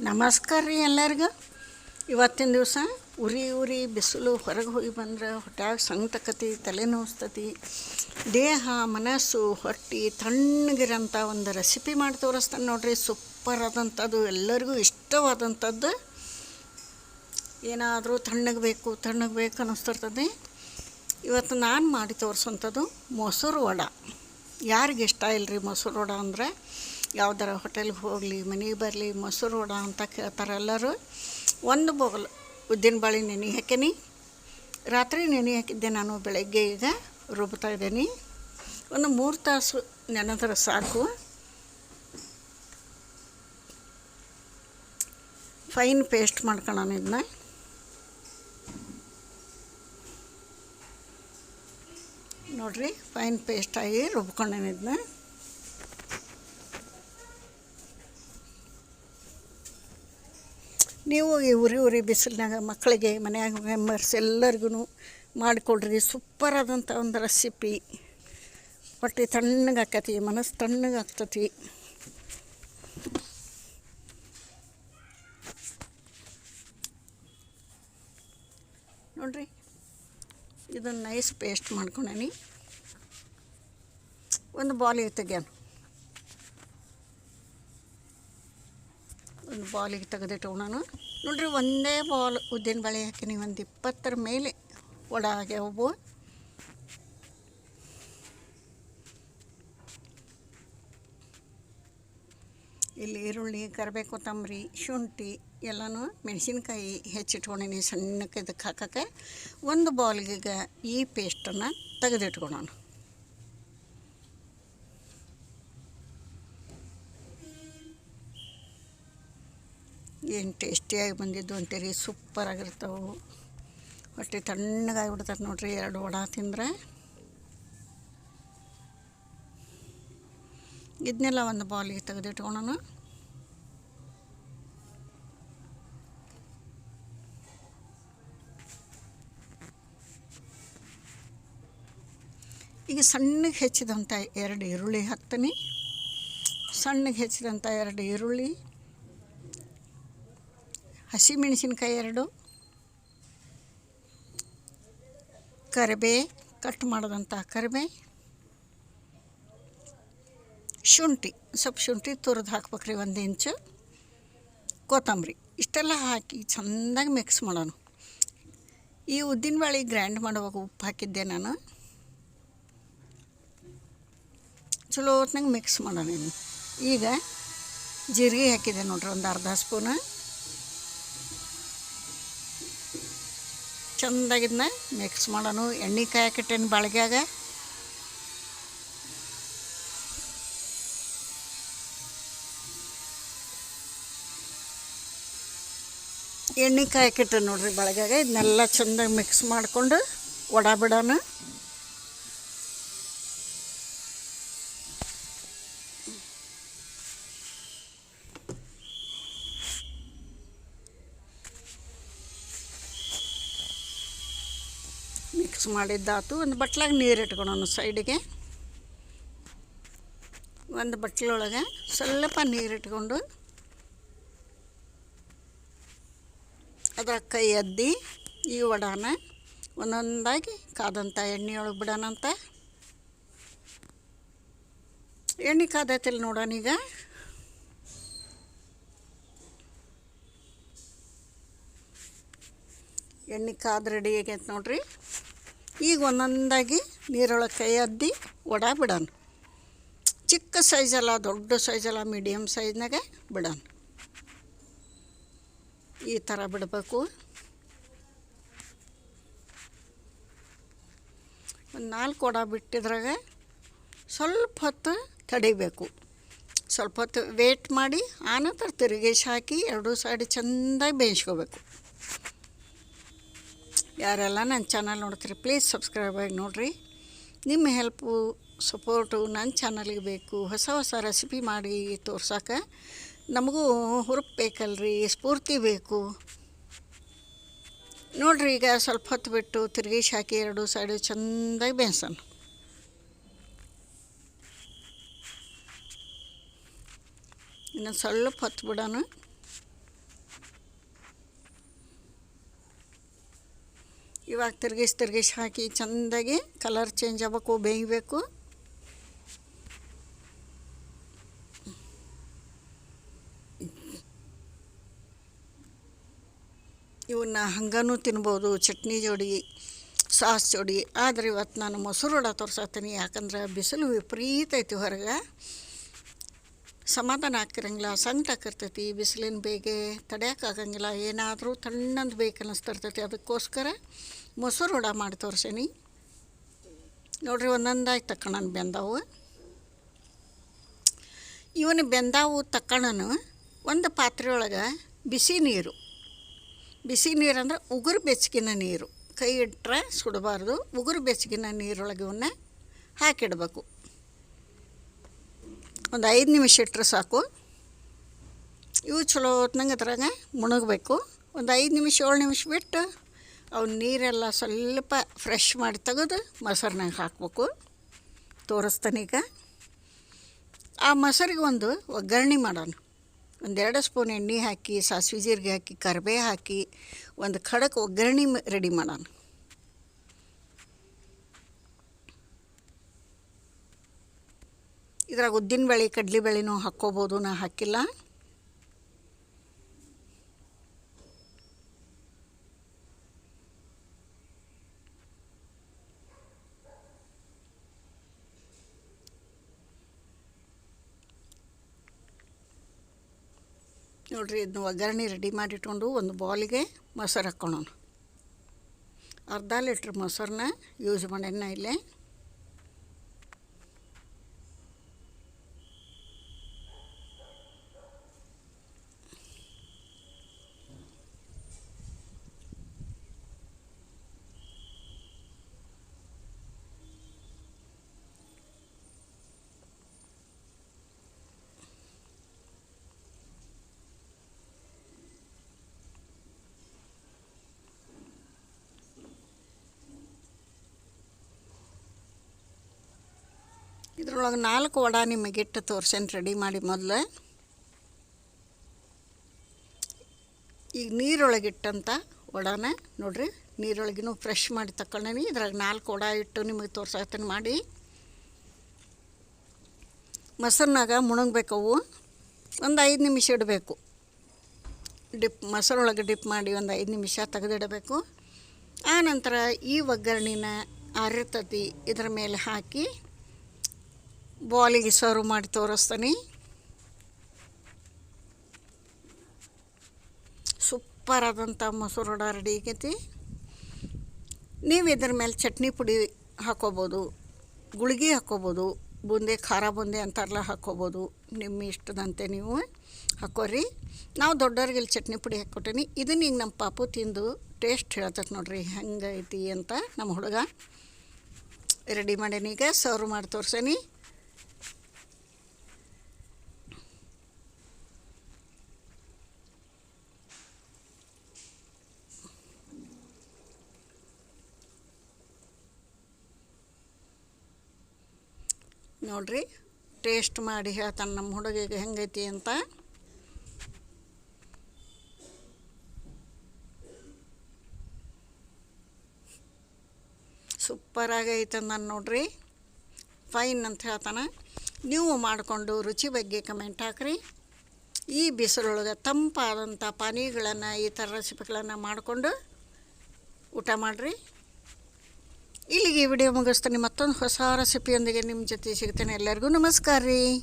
ನಮಸ್ಕಾರ ರೀ ಎಲ್ಲರಿಗೂ. ಇವತ್ತಿನ ದಿವಸ ಉರಿ ಉರಿ ಬಿಸಿಲು ಹೊರಗೆ ಹೋಗಿ ಬಂದ್ರೆ ಹೊಟ್ಯಾಗ ಸಂಗತಕತಿ ತಲೆ ನೋಸ್ತತಿ ದೇಹ, ಮನಸ್ಸು ಹೊಟ್ಟಿ ತಣ್ಣಗಿರೋಂಥ ಒಂದು ರೆಸಿಪಿ ಮಾಡಿ ತೋರಿಸ್ತಾನೆ ನೋಡ್ರಿ. ಸೂಪರ್ ಆದಂಥದ್ದು, ಎಲ್ಲರಿಗೂ ಇಷ್ಟವಾದಂಥದ್ದು. ಏನಾದರೂ ತಣ್ಣಗೆ ಬೇಕು ತಣ್ಣಗೆ ಬೇಕು ಅನ್ನಿಸ್ತಿರ್ತದೆ. ಇವತ್ತು ನಾನು ಮಾಡಿ ತೋರಿಸೋಂಥದ್ದು ಮೊಸರು ವಡ. ಯಾರಿಗೆ ಇಷ್ಟ ಇಲ್ಲರಿ ಮೊಸರು ವಡ ಅಂದರೆ? ಯಾವ್ದಾರ ಹೋಟೆಲ್ಗೆ ಹೋಗಲಿ, ಮನೆಗೆ ಬರಲಿ, ಮೊಸರು ವಡ ಅಂತ ಕೇಳ್ತಾರೆ ಎಲ್ಲರೂ. ಒಂದು ಬೋಗಲು ಉದ್ದಿನ ಬಾಳೆ ನೆನೆ ಹಾಕೀನಿ. ರಾತ್ರಿ ನೆನೆ ಹಾಕಿದ್ದೆ ನಾನು ಬೆಳಗ್ಗೆ ಈಗ ರುಬ್ತಾ ಇದ್ದೀನಿ. ಒಂದು ಮೂರು ತಾಸು ನೆನೆದ್ರೆ ಸಾಕು. ಫೈನ್ ಪೇಸ್ಟ್ ಮಾಡ್ಕೊಳ್ಳೋಣ ಇದನ್ನ ನೋಡ್ರಿ, ಫೈನ್ ಪೇಸ್ಟ್ ಆಗಿ ಇದನ್ನ ನೀವು ಈ ಉರಿ ಉರಿ ಬಿಸಿಲಿನಾಗ ಮಕ್ಕಳಿಗೆ, ಮನ್ಯಾಗ ಮೆಂಬರ್ಸ್ ಎಲ್ಲರಿಗೂ ಮಾಡಿಕೊಡ್ರಿ. ಸೂಪರ್ ಆದಂಥ ಒಂದು ರೆಸಿಪಿ ಹೊಟ್ಟೆ ತಣ್ಣಗೆ ಮನಸ್ಸು ತಣ್ಣಗೆ ಆಗ್ತತಿ. ನೋಡ್ರಿ, ಇದನ್ನು ನೈಸ್ ಪೇಸ್ಟ್ ಮಾಡ್ಕೊಂಡೇನಿ. ಒಂದು ಬಾಲಿಗೆ ತೆಗ್ಯಾನ. ಒಂದು ಬಾಲಿಗೆ ತೆಗೆದಿಟ್ಟೋಣ ನೋಡ್ರಿ, ಒಂದೇ ಬಾಲ್ ಉದ್ದಿನ ಬೇಳೆ ಹಾಕಿನಿ ಒಂದು ಇಪ್ಪತ್ತರ ಮೇಲೆ ಒಳಗೆ ಆಗ್ಯಾವು ಇಲ್ಲಿ ಈರುಳ್ಳಿ, ಕರಿಬೇವು, ಕೊತ್ತಂಬರಿ, ಶುಂಠಿ, ಎಲ್ಲನೂ ಮೆಣಸಿನ್ಕಾಯಿ ಹೆಚ್ಚಿಟ್ಕೊಂಡೀನಿ ಸಣ್ಣಕ್ಕೆ ಇದಕ್ಕೆ ಹಾಕೋಕ್ಕೆ ಒಂದು ಬಾಲ್ಗೀಗ ಈ ಪೇಸ್ಟನ್ನು ತೆಗೆದಿಟ್ಕೊಳ್ಳೋಣ ಏನು ಟೇಸ್ಟಿಯಾಗಿ ಬಂದಿದ್ದು ಅಂತೀರಿ? ಸೂಪರ್ ಆಗಿರ್ತಾವೆ ಹೊಟ್ಟೆ ತಣ್ಣಗಾಗಿಬಿಡ್ತಾರೆ ನೋಡ್ರಿ, ಎರಡು ವಡ ತಿಂದರೆ. ಇದನ್ನೆಲ್ಲ ಒಂದು ಬೌಲಿಗೆ ತೆಗೆದಿಟ್ಕೊಳೋಣ. ಈಗ ಸಣ್ಣಗೆ ಹೆಚ್ಚಿದಂಥ ಎರಡು ಈರುಳ್ಳಿ ಹಾಕ್ತೀನಿ. ಸಣ್ಣಗೆ ಹೆಚ್ಚಿದಂಥ ಎರಡು ಈರುಳ್ಳಿ. ಹಸಿಮೆಣಸಿನ್ಕಾಯಿ ಎರಡು. ಕರಿಬೇ ಕಟ್ ಮಾಡಿದಂಥ ಕರಿಬೇ. ಶುಂಠಿ, ಸ್ವಲ್ಪ ಶುಂಠಿ ತುರಿದು ಹಾಕ್ಬೇಕ್ರಿ ಒಂದು ಇಂಚು. ಕೊತ್ತಂಬರಿ, ಇಷ್ಟೆಲ್ಲ ಹಾಕಿ ಚೆಂದಾಗಿ ಮಿಕ್ಸ್ ಮಾಡೋಣ. ಈ ಉದ್ದಿನ ಬೇಳೆ ಗ್ರ್ಯಾಂಡ್ ಮಾಡುವಾಗ ಉಪ್ಪು ಹಾಕಿದ್ದೆ ನಾನು. ಚಲೋ ಹೊತ್ನಾಗ ಮಿಕ್ಸ್ ಮಾಡೋಣ ಈಗ ಜೀರಿಗೆ ಹಾಕಿದೆ ನೋಡ್ರಿ ಒಂದು ಅರ್ಧ ಸ್ಪೂನ. ಚೆಂದಾಗಿದ್ನ. ಮಿಕ್ಸ್ ಮಾಡೋಣ ಎಣ್ಣೆ ಕಾಯಕಿಟ್ಟೇನು ಬಾಳ್ಗ್ಯಾಗ. ಎಣ್ಣೆ ಕಾಯಕಿಟ್ಟೆ ನೋಡ್ರಿ ಬಳಗಾಗ ಇದನ್ನೆಲ್ಲ ಚೆಂದಾಗಿ ಮಿಕ್ಸ್ ಮಾಡಿಕೊಂಡು ವಡ ಬಿಡೋಣ ಮಿಕ್ಸ್ ಮಾಡಿದ್ದಾತು. ಒಂದು ಬಟ್ಲಾಗ ನೀರು ಇಟ್ಕೊಳೋಣ ಸೈಡಿಗೆ. ಒಂದು ಬಟ್ಲೊಳಗೆ ಸ್ವಲ್ಪ ನೀರು ಇಟ್ಕೊಂಡು ಅದರ ಕೈ ಅದ್ದಿ ಈ ವಡಾನ ಒಂದೊಂದಾಗಿ ಕಾದಂಥ ಎಣ್ಣೆಯೊಳಗೆ ಬಿಡೋಣಂತ. ಎಣ್ಣೆ ಕಾದೈತಿಲ್ಲ ನೋಡೋಣ ಈಗ. ಎಣ್ಣೆ ಕಾದು ರೆಡಿ ಆಗೈತೆ ನೋಡ್ರಿ. ಈಗ ಒಂದೊಂದಾಗಿ ನೀರೊಳಗೆ ಕೈ ಅದ್ದಿ ವಡ ಬಿಡೋಣ. ಚಿಕ್ಕ ಸೈಜಲ್ಲ ದೊಡ್ಡ ಸೈಜಲ್ಲ ಮೀಡಿಯಮ್ ಸೈಜ್ನಾಗೆ ಬಿಡೋಣ. ಈ ಥರ ಬಿಡಬೇಕು. ಒಂದು ನಾಲ್ಕು ಒಡ ಬಿಟ್ಟಿದ್ರಾಗ ಸ್ವಲ್ಪ ಹೊತ್ತು ತಡಿಬೇಕು. ಸ್ವಲ್ಪ ಹೊತ್ತು ವೇಟ್ ಮಾಡಿ, ಆನಂತರ ತಿರುಗೇಶ್ ಹಾಕಿ ಎರಡೂ ಸೈಡ್ ಚೆಂದಾಗಿ ಬೇಯಿಸ್ಕೋಬೇಕು. ಯಾರೆಲ್ಲ ನನ್ನ ಚಾನಲ್ ನೋಡ್ತೀರಿ ಪ್ಲೀಸ್ ಸಬ್ಸ್ಕ್ರೈಬ್ ಆಗಿ ನೋಡಿರಿ. ನಿಮ್ಮ ಹೆಲ್ಪು ಸಪೋರ್ಟು ನನ್ನ ಚಾನಲ್ಗೆ ಬೇಕು, ಹೊಸ ಹೊಸ ರೆಸಿಪಿ ಮಾಡಿ ತೋರ್ಸೋಕೆ ನಮಗೂ ಹುರುಪು ಬೇಕಲ್ರಿ ಸ್ಫೂರ್ತಿ ಬೇಕು. ನೋಡ್ರಿ ಈಗ ಸ್ವಲ್ಪ ಹೊತ್ತು ಬಿಟ್ಟು ತಿರುಗಿ ಹಾಕಿ ಎರಡು ಸೈಡು ಚೆಂದಾಗಿ ಬೇಯಿಸೋಣ. ಇನ್ನೊಂದು ಸ್ವಲ್ಪ ಹೊತ್ತು ಬಿಡೋಣ. ಇವಾಗ ತಿರ್ಗಿಸಿ ತಿರ್ಗಿಸಿ ಹಾಕಿ ಚೆಂದಾಗಿ ಕಲರ್ ಚೇಂಜ್ ಆಗಬೇಕು, ಬೇಯಬೇಕು. ಇವನ್ನ ಹಂಗನೂ ತಿನ್ಬೋದು, ಚಟ್ನಿ ಜೋಡಿ, ಸಾಸ್ ಜೋಡಿ. ಆದರೆ ಇವತ್ತು ನಾನು ಮೊಸರು ವಡ ತೋರ್ಸತ್ತೀನಿ ಯಾಕಂದ್ರೆ ಬಿಸಿಲು ವಿಪರೀತ ಐತಿ ಹೊರಗೆ. ಸಮಾಧಾನ ಆಗ್ತಿರಂಗಿಲ್ಲ ಸಂಕಟ ಆಕಿರ್ತೈತಿ ಬಿಸಿಲಿನ ಬೇಗೆ ತಡೆಯೋಕ್ಕಾಗಂಗಿಲ್ಲ ಏನಾದರೂ ತಣ್ಣಂದು ಬೇಕು ಅನ್ನಿಸ್ತಿರ್ತೈತಿ ಅದಕ್ಕೋಸ್ಕರ ಮೊಸರು ವಡ ಮಾಡಿ ತೋರ್ಸೀನಿ. ನೋಡ್ರಿ ಒಂದೊಂದಾಗಿ ತಕ್ಕಣ್ಣನ ಬೆಂದವು. ಇವನು ಬೆಂದಾವು ತಕ್ಕಣನು ಒಂದು ಪಾತ್ರೆ ಒಳಗೆ ಬಿಸಿ ನೀರು. ಬಿಸಿ ನೀರು ಅಂದ್ರೆ ಉಗುರು ಬೆಚ್ಚಗಿನ ನೀರು. ಕೈ ಇಟ್ಟರೆ ಸುಡಬಾರ್ದು. ಉಗುರು ಬೆಚ್ಚಗಿನ ನೀರೊಳಗೆ ಇವನ್ನ ಹಾಕಿಡ್ಬೇಕು. ಒಂದು ಐದು ನಿಮಿಷ ಇಟ್ಟರೆ ಸಾಕು. ಇವು ಚಲೋ ಹೊತ್ನಂಗೆ ಅದ್ರಾಗ ಮುಣಗಬೇಕು. ಒಂದು ಐದು ನಿಮಿಷ, ಏಳು ನಿಮಿಷ ಬಿಟ್ಟು ಅವು ನೀರೆಲ್ಲ ಸ್ವಲ್ಪ ಫ್ರೆಶ್ ಮಾಡಿ ತೆಗೆದು ಮೊಸರಿನಾಗ ಹಾಕಬೇಕು. ತೋರಿಸ್ತಾನೀಗ ಆ ಮೊಸರಿಗೆ ಒಂದು ಒಗ್ಗರಣೆ ಮಾಡೋಣ. ಒಂದೆರಡು ಸ್ಪೂನ್ ಎಣ್ಣೆ ಹಾಕಿ, ಸಾಸಿವೆ ಜೀರಿಗೆ ಹಾಕಿ, ಕರಿಬೇವು ಹಾಕಿ ಒಂದು ಖಡಕ್ ಒಗ್ಗರಣೆ ರೆಡಿ ಮಾಡೋಣ. ಇದ್ರಾಗ ಉದ್ದಿನ ಬೇಳೆ, ಕಡ್ಲಿ ಬೇಳೆನೂ ಹಾಕ್ಕೋಬೋದು, ನಾ ಹಾಕಿಲ್ಲ. ನೋಡ್ರಿ ಇದನ್ನ ಒಗ್ಗರಣೆ ರೆಡಿ ಮಾಡಿಟ್ಕೊಂಡು ಒಂದು ಬಾಲಿಗೆ ಮೊಸರು ಹಾಕ್ಕೊಳ್ಳೋಣ ಅರ್ಧ ಲೀಟ್ರ್ ಮೊಸರನ್ನ ಯೂಸ್ ಮಾಡೋಣ ಇಲ್ಲೇ. ಇದ್ರೊಳಗೆ ನಾಲ್ಕು ವಡ ನಿಮಗೆ ಇಟ್ಟು ತೋರ್ಸೇನು ರೆಡಿ ಮಾಡಿ ಮೊದಲು. ಈಗ ನೀರೊಳಗಿಟ್ಟಂಥ ವಡಾನ ನೋಡ್ರಿ, ನೀರೊಳಗಿನೂ ಫ್ರೆಶ್ ಮಾಡಿ ತಕೊಂಡೇನಿ ಇದ್ರಾಗ ನಾಲ್ಕು ವಡ ಇಟ್ಟು ನಿಮಗೆ ತೋರ್ಸಾಗ್ತೇನೆ ಮಾಡಿ. ಮೊಸರಿನಾಗ ಮುಣಗ್ಬೇಕವು. ಒಂದು ಐದು ನಿಮಿಷ ಇಡಬೇಕು. ಡಿಪ್, ಮೊಸರೊಳಗೆ ಡಿಪ್ ಮಾಡಿ ಒಂದು ಐದು ನಿಮಿಷ ತೆಗೆದಿಡಬೇಕು. ಆನಂತರ ಈ ಒಗ್ಗರಣೆನ ಆರಿರ್ತತಿ ಇದರ ಮೇಲೆ ಹಾಕಿ ಬಾಲಿಗೆ ಸರ್ವ್ ಮಾಡಿ ತೋರಿಸ್ತೀನಿ. ಸೂಪರ್ ಆದಂಥ ಮೊಸರು ವಡ ರೆಡಿ ಆಗೈತಿ. ನೀವು ಇದ್ರ ಮೇಲೆ ಚಟ್ನಿ ಪುಡಿ ಹಾಕೋಬೋದು, ಗುಳಿಗೆ ಹಾಕೋಬೋದು, ಬೂಂದಿ, ಖಾರ ಬೂಂದಿ ಅಂತಾರಲ್ಲ ಹಾಕೋಬೋದು. ನಿಮ್ಮ ಇಷ್ಟದಂತೆ ನೀವು ಹಾಕೋರಿ. ನಾವು ದೊಡ್ಡವ್ರಿಗೆ ಇಲ್ಲಿ ಚಟ್ನಿ ಪುಡಿ ಹಾಕ್ಕೊಟ್ಟೀನಿ ಇದನ್ನ ಈಗ ನಮ್ಮ ಪಾಪು ತಿಂದು ಟೇಸ್ಟ್ ಹೇಳ್ತೈತೆ ನೋಡ್ರಿ ಹೆಂಗೈತಿ ಅಂತ ನಮ್ಮ ಹುಡುಗ. ರೆಡಿ ಮಾಡೀನಿ ಈಗ ಸರ್ವ್ ಮಾಡಿ ತೋರ್ಸೇನಿ. ನೋಡ್ರಿ ಟೇಸ್ಟ್ ಮಾಡಿ ಹೇಳ್ತಾನೆ ನಮ್ಮ ಹುಡುಗಿಗೆ ಹೆಂಗೈತಿ ಅಂತ. ಸೂಪರಾಗೈತೆ ನಾನು ನೋಡ್ರಿ. ಫೈನ್ ಅಂತ ಹೇಳ್ತಾನೆ. ನೀವು ಮಾಡಿಕೊಂಡು ರುಚಿ ಬಗ್ಗೆ ಕಮೆಂಟ್ ಹಾಕ್ರಿ. ಈ ಬಿಸಿಲೊಳಗೆ ತಂಪಾದಂಥ ಪಾನೀಯಗಳನ್ನು ಈ ಥರ ರೆಸಿಪಿಗಳನ್ನು ಮಾಡಿಕೊಂಡು ಊಟ ಮಾಡಿರಿ. ಇಲ್ಲಿಗೆ ಈ ವಿಡಿಯೋ ಮುಗಿಸ್ತೀನಿ. ಮತ್ತೊಂದು ಹೊಸ ರೆಸಿಪಿಯೊಂದಿಗೆ ನಿಮ್ಮ ಜೊತೆ ಸಿಗ್ತೇನೆ. ಎಲ್ಲರಿಗೂ ನಮಸ್ಕಾರ ರೀ.